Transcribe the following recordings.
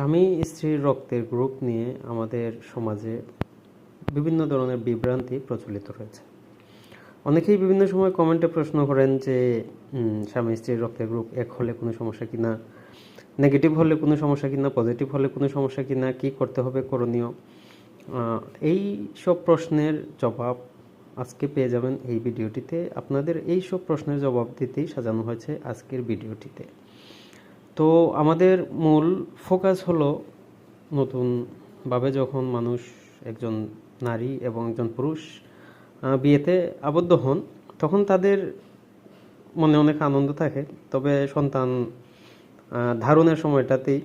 স্বামী স্ত্রীর রক্তের গ্রুপ নিয়ে আমাদের সমাজে বিভিন্ন ধরনের বিভ্রান্তি প্রচলিত রয়েছে। অনেকেই বিভিন্ন সময় কমেন্টে প্রশ্ন করেন যে স্বামী স্ত্রীর রক্তের গ্রুপ এক হলে কোনো সমস্যা কিনা নেগেটিভ হলে কোনো সমস্যা কিনা পজিটিভ হলে কোনো সমস্যা কিনা কি করতে হবে করণীয়? এই সব প্রশ্নের জবাব আজকে পেয়ে যাবেন এই ভিডিওটিতে। আপনাদের এই সব প্রশ্নের জবাব দিতেই সাজানো হয়েছে আজকের ভিডিওটিতে। তো আমাদের মূল ফোকাস হলো নতুনভাবে যখন মানুষ একজন নারী এবং একজন পুরুষ বিয়েতে আবদ্ধ হন, তখন তাদের মনে অনেক আনন্দ থাকে। তবে সন্তান ধারণের সময়টাতেই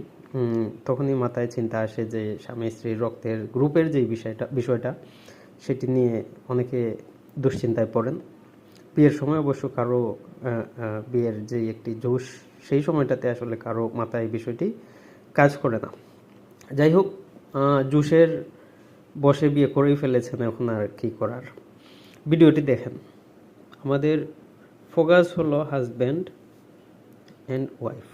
তখনই মাথায় চিন্তা আসে যে স্বামী স্ত্রীর রক্তের গ্রুপের যে বিষয়টা বিষয়টা, সেটি নিয়ে অনেকে দুশ্চিন্তায় পড়েন। বিয়ের সময় অবশ্য কারও বিয়ের যে একটি জোশ সেই সময়টাতে আসলে কারও মাথায় বিষয়টি কাজ করে না। যাই হোক জোশের বসে বিয়ে করেই ফেলেছেন এখন আর কি করার। ভিডিওটি দেখেন। আমাদের ফোকাস হলো হাজব্যান্ড অ্যান্ড ওয়াইফ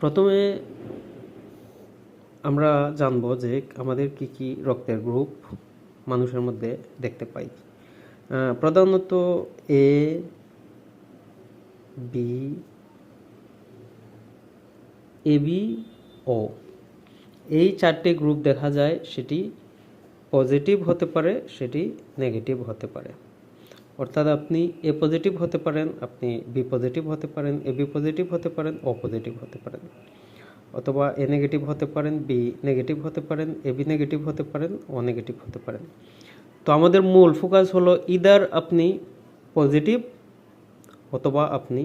প্রথমে আমরা জানব যে আমাদের কি কি রক্তের গ্রুপ মানুষের মধ্যে দেখতে পাই। প্রধানত এ বি এবি ও এই চারটি গ্রুপ দেখা যায়, সেটি পজিটিভ হতে পারে, সেটি নেগেটিভ হতে পারে। অর্থাৎ আপনি এ পজিটিভ হতে পারেন, আপনি বি পজিটিভ হতে পারেন এ বি পজিটিভ হতে পারেন ও পজিটিভ হতে পারেন। অথবা এ নেগেটিভ হতে পারেন, বি নেগেটিভ হতে পারেন, এ বি নেগেটিভ হতে পারেন, ও নেগেটিভ হতে পারেন। তো আমাদের মূল ফোকাস হলো ইদার আপনি পজিটিভ অথবা আপনি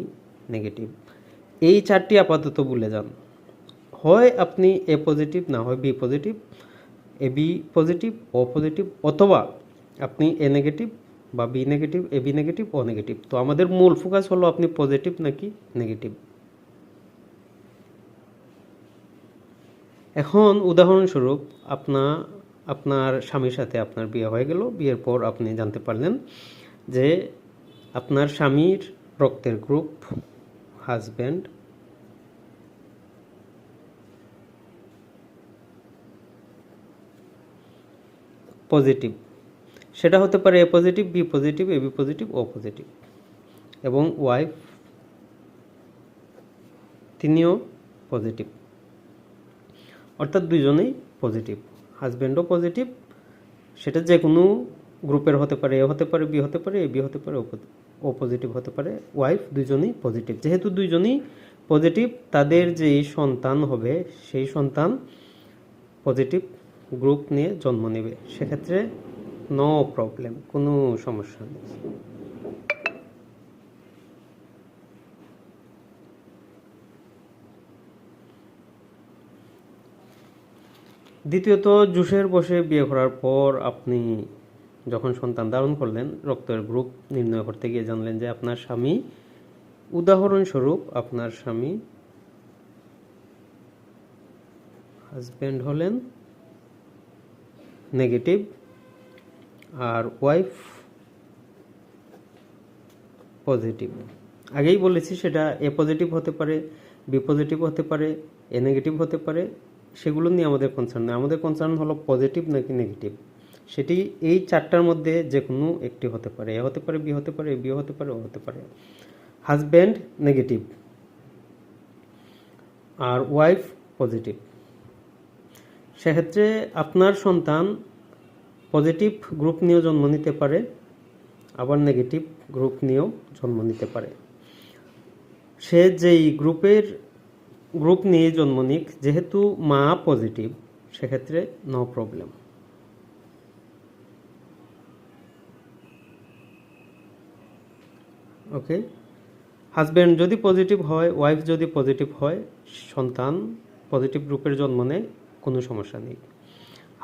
নেগেটিভ এই চারটি আপাতত ভুলে যান। হয় আপনি এ পজিটিভ না হয় B positive A B positive O positive অথবা আপনি এ নেগেটিভ বা B negative A B negative O negative তো আমাদের মূল ফোকাস হলো আপনি পজিটিভ নাকি নেগেটিভ এখন উদাহরণস্বরূপ আপনা, আপনার স্বামীর সাথে আপনার বিয়ে হয়ে গেল, বিয়ের পর আপনি জানতে পারলেন যে আপনার স্বামীর রক্তের গ্রুপ হাজব্যান্ড পজিটিভ সেটা হতে পারে A positive B positive A B positive O positive এবং ওয়াইফ তিনিও পজিটিভ অর্থাৎ দুইজনেই পজিটিভ হাজব্যান্ডও পজিটিভ সেটা যে কোনো গ্রুপের হতে পারে, এ হতে পারে, বি হতে পারে, এ বি হতে পারে, ও পজিটিভ হতে পারে ওয়াইফ দুইজনেই পজিটিভ যেহেতু দুইজনই পজিটিভ তাদের যে সন্তান হবে, সেই সন্তান পজিটিভ গ্রুপ নিয়ে জন্ম নেবে। সেক্ষেত্রে নো প্রবলেম কোনো সমস্যা নেই। দ্বিতীয়ত, জুসের বসে বিয়ে করার পর আপনি যখন সন্তান ধারণ করলেন, রক্তের গ্রুপ নির্ণয় করতে গিয়ে জানলেন যে আপনার স্বামী, উদাহরণস্বরূপ আপনার স্বামী হাজব্যান্ড হলেন নেগেটিভ আর ওয়াইফ পজিটিভ আগেই বলেছি সেটা এ পজিটিভ হতে পারে বি পজিটিভ হতে পারে এ নেগেটিভ হতে পারে সেগুলো নিয়ে আমাদের কনসার্ন নেই আমাদের কনসার্ন হলো পজিটিভ নাকি নেগেটিভ সেটি এই চারটার মধ্যে যে কোনো একটি হতে পারে। এ হতে পারে, বি হতে পারে, বি হতে পারে, ও হতে পারে। হাজব্যান্ড নেগেটিভ আর ওয়াইফ পজিটিভ সেক্ষেত্রে আপনার সন্তান পজিটিভ গ্রুপ নিয়েও জন্ম নিতে পারে, আবার নেগেটিভ গ্রুপ নিয়েও জন্ম নিতে পারে। সে যেই গ্রুপের গ্রুপ নিয়ে জন্ম নিক, যেহেতু মা পজিটিভ, সেক্ষেত্রে নো প্রবলেম ওকে হাজব্যান্ড যদি পজিটিভ হয় ওয়াইফ যদি পজিটিভ হয়, সন্তান পজিটিভ গ্রুপের জন্ম নেয়, কোনো সমস্যা নেই।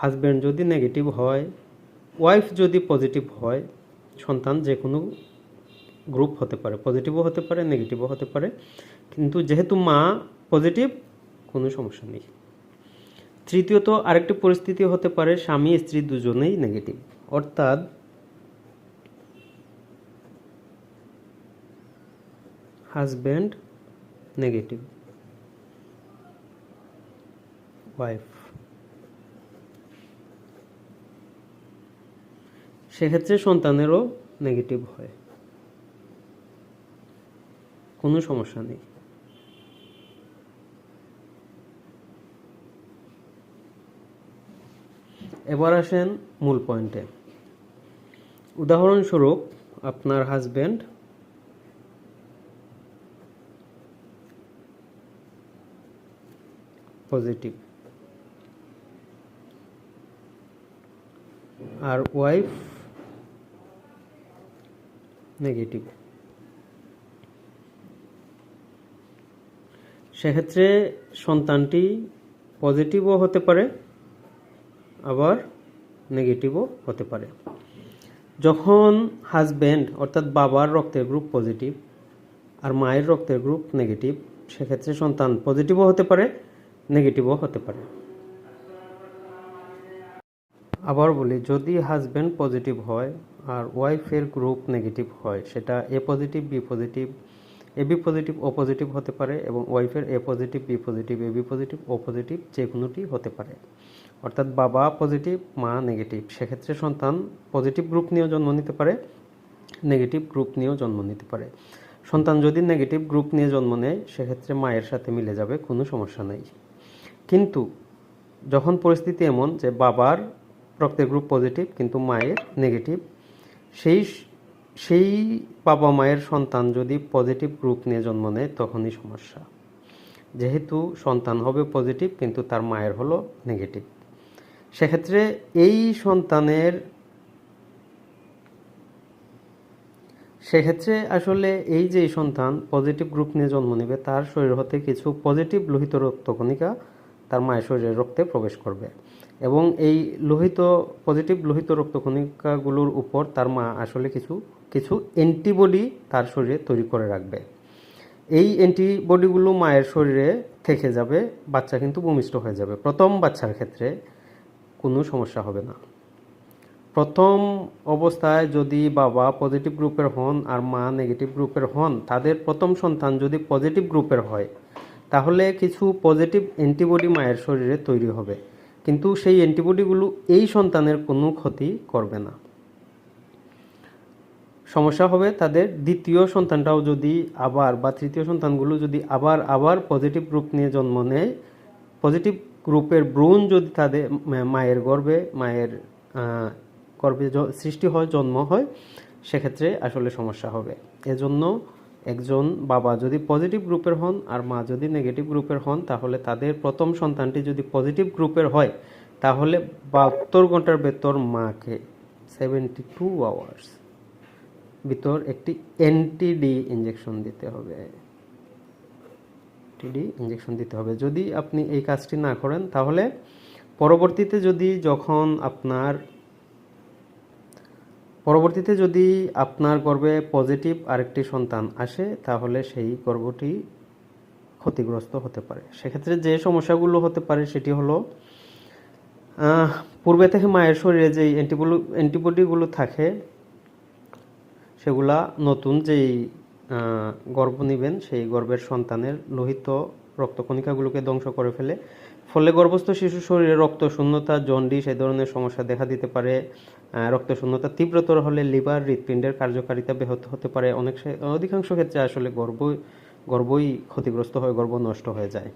হাজব্যান্ড যদি নেগেটিভ হয় ওয়াইফ যদি পজিটিভ হয়, সন্তান যে কোনো গ্রুপ হতে পারে পজিটিভও হতে পারে নেগেটিভও হতে পারে। কিন্তু যেহেতু মা পজিটিভ, কোনো সমস্যা নেই। তৃতীয়ত, আরেকটি পরিস্থিতি হতে পারে, স্বামী, স্ত্রী দুজনেই নেগেটিভ অর্থাৎ হাজব্যান্ড নেগেটিভ ওয়াইফ সেক্ষেত্রে সন্তানেরও নেগেটিভ হয়। কোনো সমস্যা নেই। এবার আসেন মূল পয়েন্টে উদাহরণস্বরূপ আপনার হাজব্যান্ড পজিটিভ আর ওয়াইফ নেগেটিভ সেক্ষেত্রে সন্তানটি পজিটিভও হতে পারে। আবার নেগেটিভও হতে পারে। যখন হাজব্যান্ড অর্থাৎ বাবার রক্তের গ্রুপ পজিটিভ আর মায়ের রক্তের গ্রুপ নেগেটিভ সেক্ষেত্রে সন্তান পজিটিভও হতে পারে নেগেটিভও হতে পারে। আবার বলি, যদি হাজব্যান্ড পজিটিভ হয় আর ওয়াইফের গ্রুপ নেগেটিভ হয়, সেটা A positive B positive A B positive O positive হতে পারে এবং ওয়াইফের A positive B positive A B positive O positive যে কোনোটি হতে পারে। অর্থাৎ বাবা পজিটিভ মা নেগেটিভ সেক্ষেত্রে সন্তান পজিটিভ গ্রুপ নিয়েও জন্ম নিতে পারে নেগেটিভ গ্রুপ নিয়েও জন্ম নিতে পারে। সন্তান যদি নেগেটিভ গ্রুপ নিয়ে জন্ম নেয়, সেক্ষেত্রে মায়ের সাথে মিলে যাবে, কোনো সমস্যা নেই। কিন্তু যখন পরিস্থিতি এমন যে বাবার রক্তের গ্রুপ পজিটিভ কিন্তু মায়ের নেগেটিভ সেই সেই বাবা মায়ের সন্তান যদি পজিটিভ গ্রুপ নিয়ে জন্ম নেয়, তখনই সমস্যা। যেহেতু সন্তান হবে পজিটিভ কিন্তু তার মায়ের হলো নেগেটিভ সেক্ষেত্রে এই সন্তানের সেক্ষেত্রে আসলে এই যে সন্তান পজিটিভ গ্রুপ নিয়ে জন্ম নেবে, তার শরীর হতে কিছু পজিটিভ লোহিত রক্তকণিকা তার মায়ের শরীরের রক্তে প্রবেশ করবে। এবং এই লোহিত পজিটিভ লোহিত রক্তকণিকাগুলোর উপর তার মা আসলে কিছু কিছু অ্যান্টিবডি তার শরীরে তৈরি করে রাখবে। এই অ্যান্টিবডিগুলো মায়ের শরীরে থেকে যাবে, বাচ্চা কিন্তু ভূমিষ্ঠ হয়ে যাবে। প্রথম বাচ্চার ক্ষেত্রে কোনো সমস্যা হবে না। প্রথম অবস্থায় যদি বাবা পজিটিভ গ্রুপের হন আর মা নেগেটিভ গ্রুপের হন, তাদের প্রথম সন্তান যদি পজিটিভ গ্রুপের হয়, তাহলে কিছু পজিটিভ অ্যান্টিবডি মায়ের শরীরে তৈরি হবে। কিন্তু সেই অ্যান্টিবডিগুলো এই সন্তানের কোনো ক্ষতি করবে না। সমস্যা হবে তাদের দ্বিতীয় সন্তানটাও যদি আবার বা তৃতীয় সন্তানগুলো যদি আবার আবার পজিটিভ গ্রুপ নিয়ে জন্ম নেয় পজিটিভ গ্রুপের ভ্রূণ যদি তাদের মায়ের গর্ভে মায়ের গর্ভে সৃষ্টি হয়, জন্ম হয়, সেক্ষেত্রে আসলে সমস্যা হবে। এজন্য একজন বাবা যদি পজিটিভ গ্রুপের হন আর মা যদি নেগেটিভ গ্রুপের হন, তাহলে তাদের প্রথম সন্তানটি যদি পজিটিভ গ্রুপের হয়, তাহলে বাহাত্তর ঘণ্টার ভেতর মাকে সেভেন্টি টু আওয়ার্স ভিতর একটি এনটিডি ইঞ্জেকশন দিতে হবে। টিডি ইঞ্জেকশন দিতে হবে। যদি আপনি এই কাজটি না করেন, তাহলে পরবর্তীতে যদি যখন আপনার, পরবর্তীতে যদি আপনার গর্ভে পজিটিভ আরেকটি সন্তান আসে, তাহলে সেই গর্ভটি ক্ষতিগ্রস্ত হতে পারে। সেক্ষেত্রে যে সমস্যাগুলো হতে পারে সেটি হলো পূর্বে থেকে মায়ের শরীরে যে অ্যান্টিবলো অ্যান্টিবডিগুলো থাকে, সেগুলা নতুন যেই গর্ভ নেবেন, সেই গর্ভের সন্তানের লোহিত রক্তকণিকাগুলোকে ধ্বংস করে ফেলে। ফলে গর্ভস্থ শিশু শরীরে রক্ত শূন্যতা, জন্ডিস এই ধরনের সমস্যা দেখা দিতে পারে। রক্ত শূন্যতা তীব্রতর হলে লিভার হৃৎপিণ্ডের কার্যকারিতা ব্যাহত হতে পারে। অনেক অধিকাংশ ক্ষেত্রে আসলে গর্ভ গর্ভই ক্ষতিগ্রস্ত হয়ে, গর্ভ নষ্ট হয়ে যায়।